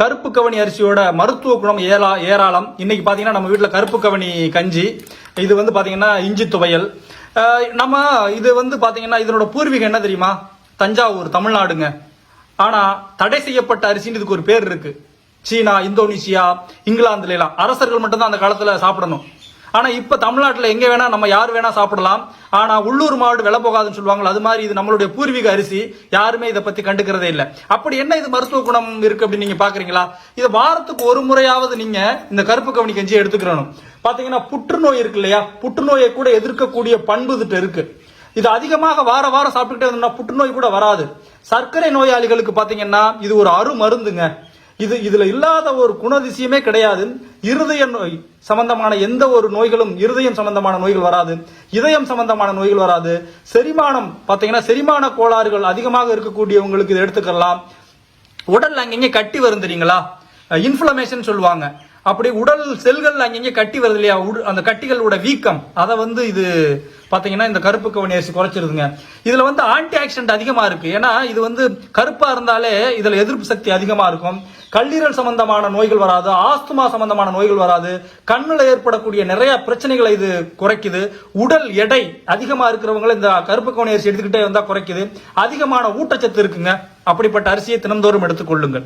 கருப்பு கவனி அரிசியோட மருத்துவ குணம் ஏலா ஏராளம். இன்னைக்கு பாத்தீங்கன்னா நம்ம வீட்டில் கருப்பு கவனி கஞ்சி இது வந்து பாத்தீங்கன்னா இஞ்சி துவையல். நம்ம இது வந்து பாத்தீங்கன்னா இதனோட பூர்வீகம் என்ன தெரியுமா? தஞ்சாவூர் தமிழ்நாடுங்க. ஆனா தடை செய்யப்பட்ட அரிசின்னு இதுக்கு ஒரு பேர் இருக்கு. சீனா இந்தோனேசியா இங்கிலாந்துல எல்லாம். அரசர்கள் மட்டும்தான் அந்த காலத்துல சாப்பிடணும். ஆனால் இப்போ தமிழ்நாட்டில் எங்கே வேணால் நம்ம யார் வேணால் சாப்பிடலாம். ஆனால் உள்ளூர் மாடு விலை போகாதுன்னு சொல்லுவாங்க அது மாதிரி இது நம்மளுடைய பூர்வீக அரிசி. யாருமே இதை பற்றி கண்டுக்கிறதே இல்லை. அப்படி என்ன இது மருத்துவ குணம் இருக்குது அப்படின்னு நீங்கள் பார்க்குறீங்களா இதை வாரத்துக்கு ஒரு முறையாவது நீங்கள் இந்த கருப்பு கவனி கஞ்சி எடுத்துக்கிறணும். பார்த்தீங்கன்னா புற்றுநோய் இருக்கு இல்லையா? புற்றுநோயை கூட எதிர்க்கக்கூடிய பண்பு இருக்குது இது அதிகமாக வார வாரம் சாப்பிட்டுக்கிட்டே இருந்தோம்னா புற்றுநோய் கூட வராது. சர்க்கரை நோயாளிகளுக்கு பார்த்தீங்கன்னா இது ஒரு அரு மருந்துங்க இது இதுல இல்லாத ஒரு குணதிசயமே கிடையாது. இருதய நோய் சம்பந்தமான எந்த ஒரு நோய்களும் இருதயம் சம்பந்தமான நோய்கள் வராது. இதயம் சம்பந்தமான நோய்கள் வராது. செரிமானம் பாத்தீங்கன்னா செரிமான கோளாறுகள் அதிகமாக இருக்கக்கூடியவங்களுக்கு இதை எடுத்துக்கலாம். உடல் அங்கங்கே கட்டி வரும் தெரியுங்களா? இன்ஃப்ளமேஷன் சொல்லுவாங்க. அப்படி உடல் செல்கள் அங்கங்கே கட்டி வருது இல்லையா? உடு- அந்த கட்டிகளோட வீக்கம். அதை வந்து இது பார்த்தீங்கன்னா இந்த கருப்பு கவனி அரிசி குறைச்சிருதுங்க. இதில் வந்து ஆன்டி ஆக்சிடென்ட் அதிகமாக இருக்குது ஏன்னா இது வந்து கருப்பாக இருந்தாலே இதில் எதிர்ப்பு சக்தி அதிகமாக இருக்கும். கல்லீரல் சம்பந்தமான நோய்கள் வராது ஆஸ்துமா சம்பந்தமான நோய்கள் வராது. கண்ணில் ஏற்படக்கூடிய நிறைய பிரச்சனைகளை இது குறைக்குது. உடல் எடை அதிகமாக இருக்கிறவங்களை இந்த கருப்பு கவனி அரிசி எடுத்துக்கிட்டே வந்தால் குறைக்குது. அதிகமான ஊட்டச்சத்து இருக்குங்க. அப்படிப்பட்ட அரிசியை தினந்தோறும் எடுத்துக்கொள்ளுங்கள்.